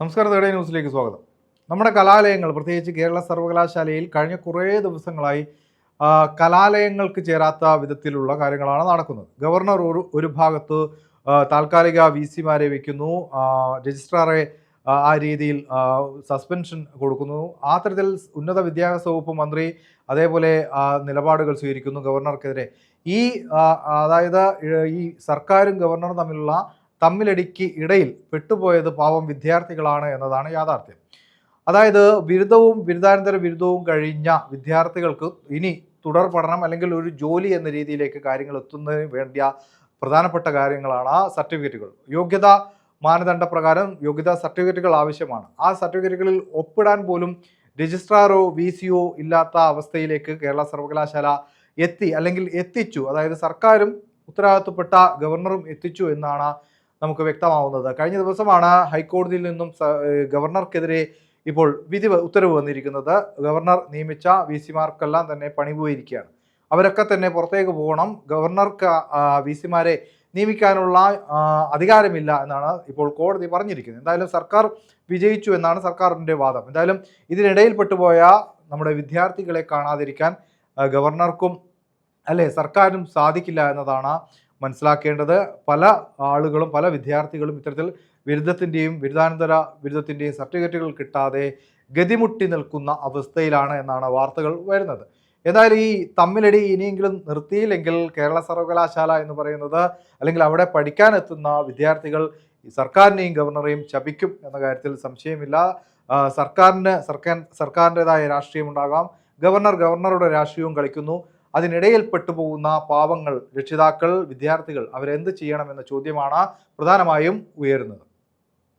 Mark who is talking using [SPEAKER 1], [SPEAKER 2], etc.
[SPEAKER 1] നമസ്കാരം തേടേ ന്യൂസിലേക്ക് സ്വാഗതം. നമ്മുടെ കലാലയങ്ങൾ പ്രത്യേകിച്ച് കേരള സർവകലാശാലയിൽ കഴിഞ്ഞ കുറേ ദിവസങ്ങളായി കലാലയങ്ങൾക്ക് ചേരാത്ത വിധത്തിലുള്ള കാര്യങ്ങളാണ് നടക്കുന്നത്. ഗവർണർ ഒരു ഒരു ഭാഗത്ത് താൽക്കാലിക വി സിമാരെ വയ്ക്കുന്നു രജിസ്ട്രാറെ ആ, രീതിയിൽ സസ്പെൻഷൻ കൊടുക്കുന്നു. ആ തരത്തിൽ ഉന്നത വിദ്യാഭ്യാസ വകുപ്പ് മന്ത്രി അതേപോലെ നിലപാടുകൾ സ്വീകരിക്കുന്നു ഗവർണർക്കെതിരെ. ഈ അതായത് ഈ സർക്കാരും ഗവർണറും തമ്മിലുള്ള തമ്മിലടിക്ക് ഇടയിൽ പെട്ടുപോയത് പാവം വിദ്യാർത്ഥികളാണ് എന്നതാണ് യാഥാർത്ഥ്യം. അതായത് ബിരുദവും ബിരുദാനന്തര ബിരുദവും കഴിഞ്ഞ വിദ്യാർത്ഥികൾക്ക് ഇനി തുടർ പഠനം അല്ലെങ്കിൽ ഒരു ജോലി എന്ന രീതിയിലേക്ക് കാര്യങ്ങൾ എത്തുന്നതിന് വേണ്ടിയ പ്രധാനപ്പെട്ട കാര്യങ്ങളാണ് ആ സർട്ടിഫിക്കറ്റുകൾ. യോഗ്യതാ മാനദണ്ഡ പ്രകാരം യോഗ്യതാ സർട്ടിഫിക്കറ്റുകൾ ആവശ്യമാണ്. ആ സർട്ടിഫിക്കറ്റുകളിൽ ഒപ്പിടാൻ പോലും രജിസ്ട്രാറോ വി സിയോ ഇല്ലാത്ത അവസ്ഥയിലേക്ക് കേരള സർവകലാശാല എത്തി അല്ലെങ്കിൽ എത്തിച്ചു. അതായത് സർക്കാരും ഉത്തരവാദിത്തപ്പെട്ട ഗവർണറും എത്തിച്ചു എന്നാണ് നമുക്ക് വ്യക്തമാവുന്നത്. കഴിഞ്ഞ ദിവസമാണ് ഹൈക്കോടതിയിൽ നിന്നും ഗവർണർക്കെതിരെ ഇപ്പോൾ വിധി ഉത്തരവ് വന്നിരിക്കുന്നത്. ഗവർണർ നിയമിച്ച വി സിമാർക്കെല്ലാം തന്നെ പണി പോയിരിക്കുകയാണ് അവരൊക്കെ തന്നെ പുറത്തേക്ക് പോകണം. ഗവർണർക്ക് വി സിമാരെ നിയമിക്കാനുള്ള അധികാരമില്ല എന്നാണ് ഇപ്പോൾ കോടതി പറഞ്ഞിരിക്കുന്നത്. എന്തായാലും സർക്കാർ വിജയിച്ചു എന്നാണ് സർക്കാരിന്റെ വാദം. എന്തായാലും ഇതിനിടയിൽ പെട്ടുപോയ നമ്മുടെ വിദ്യാർത്ഥികളെ കാണാതിരിക്കാൻ ഗവർണർക്കും അല്ലെ സർക്കാരും സാധിക്കില്ല എന്നതാണ് മനസ്സിലാക്കേണ്ടത് പല ആളുകളും പല വിദ്യാർത്ഥികളും ഇത്തരത്തിൽ ബിരുദത്തിന്റെയും ബിരുദാനന്തര ബിരുദത്തിന്റെയും സർട്ടിഫിക്കറ്റുകൾ കിട്ടാതെ ഗതിമുട്ടി നിൽക്കുന്ന അവസ്ഥയിലാണ് എന്നാണ് വാർത്തകൾ വരുന്നത്. ഏതായാലും ഈ തമ്മിലടി ഇനിയെങ്കിലും നിർത്തിയില്ലെങ്കിൽ കേരള സർവകലാശാല എന്ന് പറയുന്നത് അല്ലെങ്കിൽ അവിടെ പഠിക്കാനെത്തുന്ന വിദ്യാർത്ഥികൾ സർക്കാരിനെയും ഗവർണറെയും ശപിക്കും എന്ന കാര്യത്തിൽ സംശയമില്ല. സർക്കാരിന് സർക്കാർ സർക്കാരിന്റെതായ രാഷ്ട്രീയം ഉണ്ടാകാം. ഗവർണർ ഗവർണറുടെ രാഷ്ട്രീയവും കളിക്കുന്നു. അതിനിടയിൽ പെട്ടുപോകുന്ന പാവങ്ങൾ രക്ഷിതാക്കൾ വിദ്യാർത്ഥികൾ അവരെന്ത് ചെയ്യണമെന്ന ചോദ്യമാണ് പ്രധാനമായും ഉയരുന്നത്.